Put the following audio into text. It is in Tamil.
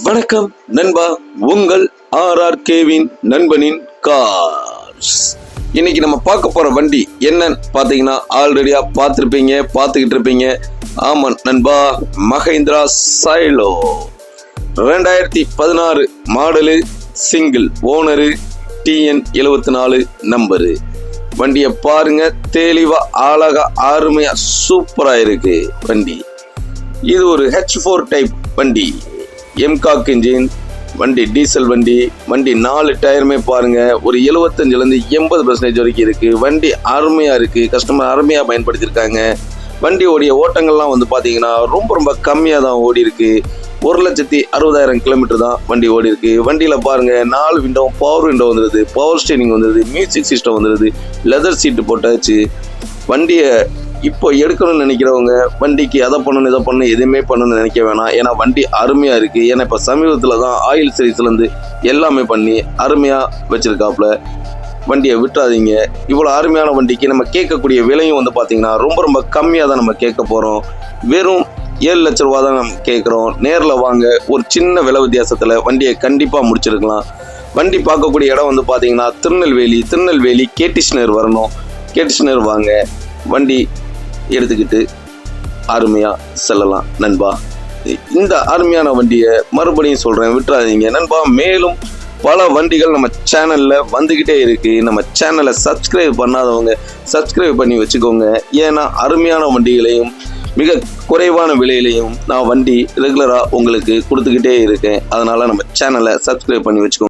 வணக்கம் நண்பா உங்கள் ஆர்ஆர் கேவின் நண்பனின் கார்ஸ். இன்னைக்கு நம்ம பார்க்க போற வண்டி என்னன்னு பார்த்தீங்கன்னா ஆல்ரெடியா பார்த்துருப்பீங்க பார்த்துக்கிட்டு இருப்பீங்க. ஆமா நண்பா மஹேந்திரா சைலோ ரெண்டாயிரத்தி பதினாறு மாடலு சிங்கிள் ஓனரு டிஎன் எழுபத்தி நாலு நம்பரு வண்டியை பாருங்க தெளிவா அழகா அருமையா சூப்பரா இருக்கு வண்டி. இது ஒரு ஹெச் ஃபோர் டைப் வண்டி. எம்காக் இன்ஜின் வண்டி டீசல் வண்டி வண்டி நாலு டயருமே பாருங்க. ஒரு எழுபத்தஞ்சிலேருந்து எண்பது பர்சன்டேஜ் வரைக்கும் இருக்கு. வண்டி அருமையா இருக்கு. கஸ்டமர் அருமையா பயன்படுத்தியிருக்காங்க. வண்டியோடைய ஓட்டங்கள்லாம் வந்து பார்த்தீங்கன்னா ரொம்ப ரொம்ப கம்மியாக தான் ஓடி இருக்கு. ஒரு லட்சத்தி அறுபதாயிரம் கிலோமீட்டர் தான் வண்டி ஓடி இருக்கு. வண்டியில் பாருங்க நாலு விண்டோ பவர் விண்டோ வந்துடுது பவர் ஸ்டீரிங் வந்துடுது மியூசிக் சிஸ்டம் வந்துருது. லெதர் சீட்டு போட்டாச்சு. வண்டியை இப்போ எடுக்கணும்னு நினைக்கிறவங்க வண்டிக்கு அதை பண்ணணும் இதை பண்ணணும் எதுவுமே பண்ணணும்னு நினைக்க வேணாம். ஏன்னா வண்டி அருமையாக இருக்குது ஏன்னா இப்போ சமீபத்தில் தான் ஆயில் சர்வீஸ்லேருந்து எல்லாமே பண்ணி அருமையாக வச்சுருக்காப்புல. வண்டியை விட்டுறாதீங்க இவ்வளோ அருமையான வண்டிக்கு நம்ம கேட்கக்கூடிய விலையும் வந்து பார்த்திங்கன்னா ரொம்ப ரொம்ப கம்மியாக தான் நம்ம கேட்க போகிறோம் வெறும் ஏழு லட்ச ரூபா தான் நம்ம கேட்குறோம். நேரில் வாங்க ஒரு சின்ன விலை வித்தியாசத்தில் வண்டியை கண்டிப்பாக முடிச்சிருக்கலாம். வண்டி பார்க்கக்கூடிய இடம் வந்து பார்த்தீங்கன்னா திருநெல்வேலி திருநெல்வேலி கேட்டிஷ்னர் வரணும். கேட்டிஷ்னர் வாங்க. வண்டி எடுத்துக்கிட்டு அருமையாக செல்லலாம் நண்பா. இந்த அருமையான வண்டியை மறுபடியும் சொல்கிறேன் விட்டுறாதீங்க. நண்பா மேலும் பல வண்டிகள் நம்ம சேனலில் வந்துக்கிட்டே இருக்குது நம்ம சேனலை சப்ஸ்கிரைப் பண்ணாதவங்க சப்ஸ்கிரைப் பண்ணி வச்சுக்கோங்க. ஏன்னா அருமையான வண்டிகளையும் மிக குறைவான விலையிலையும் நான் வண்டி ரெகுலராக உங்களுக்கு கொடுத்துக்கிட்டே இருக்கேன். அதனால் நம்ம சேனலை சப்ஸ்கிரைப் பண்ணி வச்சுக்கோங்க.